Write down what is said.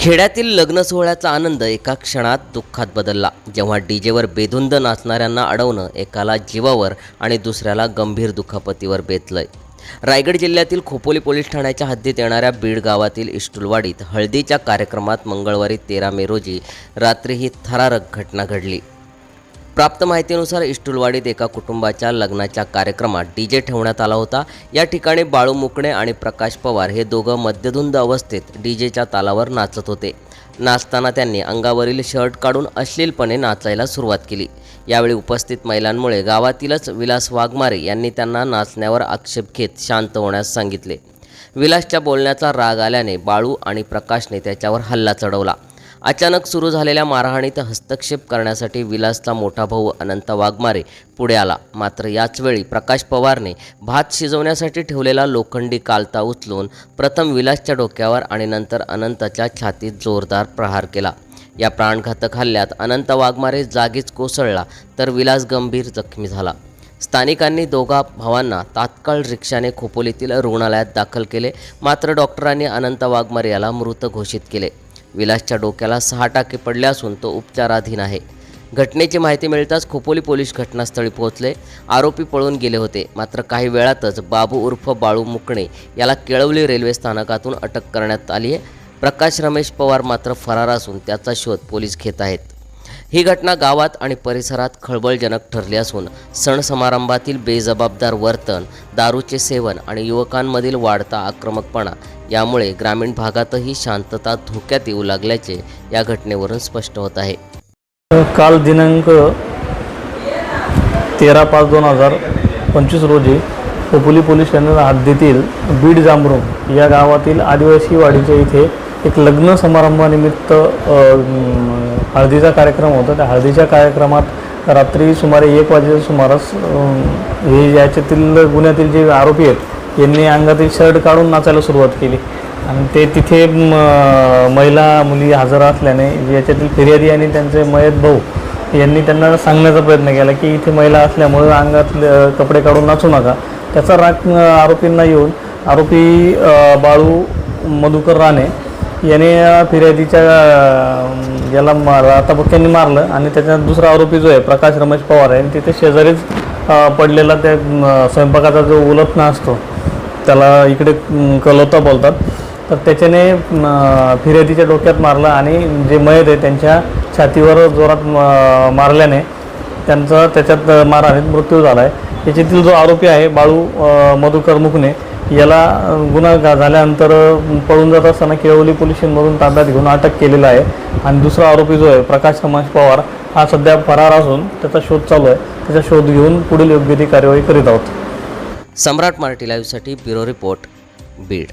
खेड्यातील लग्न सोहळ्याचा आनंद एका क्षणात दुःखात बदलला. जेव्हा डीजेवर बेधुंद नाचणाऱ्यांना अडवणं एकाला जीवावर आणि दुसऱ्याला गंभीर दुखापतीवर बेतलंय. रायगड जिल्ह्यातील खोपोली पोलीस ठाण्याच्या हद्दीत येणाऱ्या बीड गावातील इष्टुलवाडीत हळदीच्या कार्यक्रमात मंगळवारी तेरा मे रोजी रात्री ही थरारक घटना घडली. प्राप्त माहितीनुसार इष्टुलवाडीत एका कुटुंबाच्या लग्नाच्या कार्यक्रमात डीजे ठेवण्यात आला होता. या ठिकाणी बाळू मुकणे आणि प्रकाश पवार हे दोघं मद्यधुंद अवस्थेत डीजेच्या तालावर नाचत होते. नाचताना त्यांनी अंगावरील शर्ट काढून अश्लीलपणे नाचायला सुरुवात केली. यावेळी उपस्थित महिलांमुळे गावातीलच विलास वाघमारे यांनी त्यांना नाचण्यावर आक्षेप घेत शांत होण्यास सांगितले. विलासच्या बोलण्याचा राग आल्याने बाळू आणि प्रकाशने त्याच्यावर हल्ला चढवला. अचानक सुरू झालेल्या मारहाणीत हस्तक्षेप करण्यासाठी विलासचा मोठा भाऊ अनंत वाघमारे पुढे आला. मात्र याचवेळी प्रकाश पवारने भात शिजवण्यासाठी ठेवलेला लोखंडी कालता उचलून प्रथम विलासच्या डोक्यावर आणि नंतर अनंतच्या छातीत जोरदार प्रहार केला. या प्राणघातक हल्ल्यात अनंत वाघमारे जागीच कोसळला तर विलास गंभीर जखमी झाला. स्थानिकांनी दोघा भावांना तात्काळ रिक्षाने खोपोलीतील रुग्णालयात दाखल केले. मात्र डॉक्टरांनी अनंत वाघमारे याला मृत घोषित केले. विलासच्या डोक्याला सहा टाके पडले असून तो उपचाराधीन आहे. घटनेची माहिती मिळताच खोपोली पोलीस घटनास्थळी पोहोचले. आरोपी पळून गेले होते. मात्र काही वेळातच बाबू उर्फ बाळू मुकणे याला केळवली रेल्वे स्थानकातून अटक करण्यात आली आहे. प्रकाश रमेश पवार मात्र फरार असून त्याचा शोध पोलीस घेत आहेत. ही घटना गावात आणि परिसरात खळबळजनक ठरली असून सण समारंभातील बेजबाबदार वर्तन दारूचे सेवन आणि युवकांमधील वाढता आक्रमकपणा यामुळे ग्रामीण भागातही शांतता धोक्यात येऊ लागल्याचे या घटनेवरून स्पष्ट होत आहे. काल दिनांक तेरा पाच दोन हजार पंचवीस रोजी खोपोली पोलीस स्टेशन हद्दीतील बीड जांभरुण या गावातील आदिवासी वाडीच्या इथे एक लग्न समारंभानिमित्त हळदीचा कार्यक्रम होता. त्या हळदीच्या कार्यक्रमात रात्री सुमारे एक वाजेच्या सुमारास हे याच्यातील गुन्ह्यातील जे आरोपी आहेत यांनी अंगातील शर्ट काढून नाचायला सुरुवात केली. आणि ते तिथे म, महिला मुली हजर असल्याने याच्यातील फिर्यादी आणि त्यांचे मयत भाऊ यांनी त्यांना सांगण्याचा प्रयत्न केला की इथे महिला असल्यामुळे अंगातले कपडे काढून नाचू नका. त्याचा राग आरोपींना येऊन आरोपी बाळू मधुकर राणे याने फिर्यादीच्या ज्याला याला आता आतापक्यांनी मारलं आणि त्याचा दुसरा आरोपी जो आहे प्रकाश रमेश पवार आहे तिथे शेजारीच पडलेला त्या स्वयंपाकाचा जो उलटणा असतो त्याला इकडे कलवता बोलतात. तर त्याच्याने फिर्यादीच्या डोक्यात मारलं आणि जे मयत आहे त्यांच्या छातीवर जोरात म, मारल्याने त्यांचा त्याच्यात मारहाणीत मृत्यू झाला आहे याच्यातील जो आरोपी आहे बाळू मधुकर मुकणे याला गुन्हा झाल्यानंतर पळून जात असताना केळवली पोलिसांमधून ताब्यात घेऊन अटक केलेला आहे. आणि दुसरा आरोपी जो आहे प्रकाश रमेश पवार हा सध्या फरार असून त्याचा शोध चालू आहे. त्याचा शोध घेऊन पुढील योग्य ती कार्यवाही करीत आहोत. सम्राट मराठी लाईव्हसाठी ब्युरो रिपोर्ट बीड.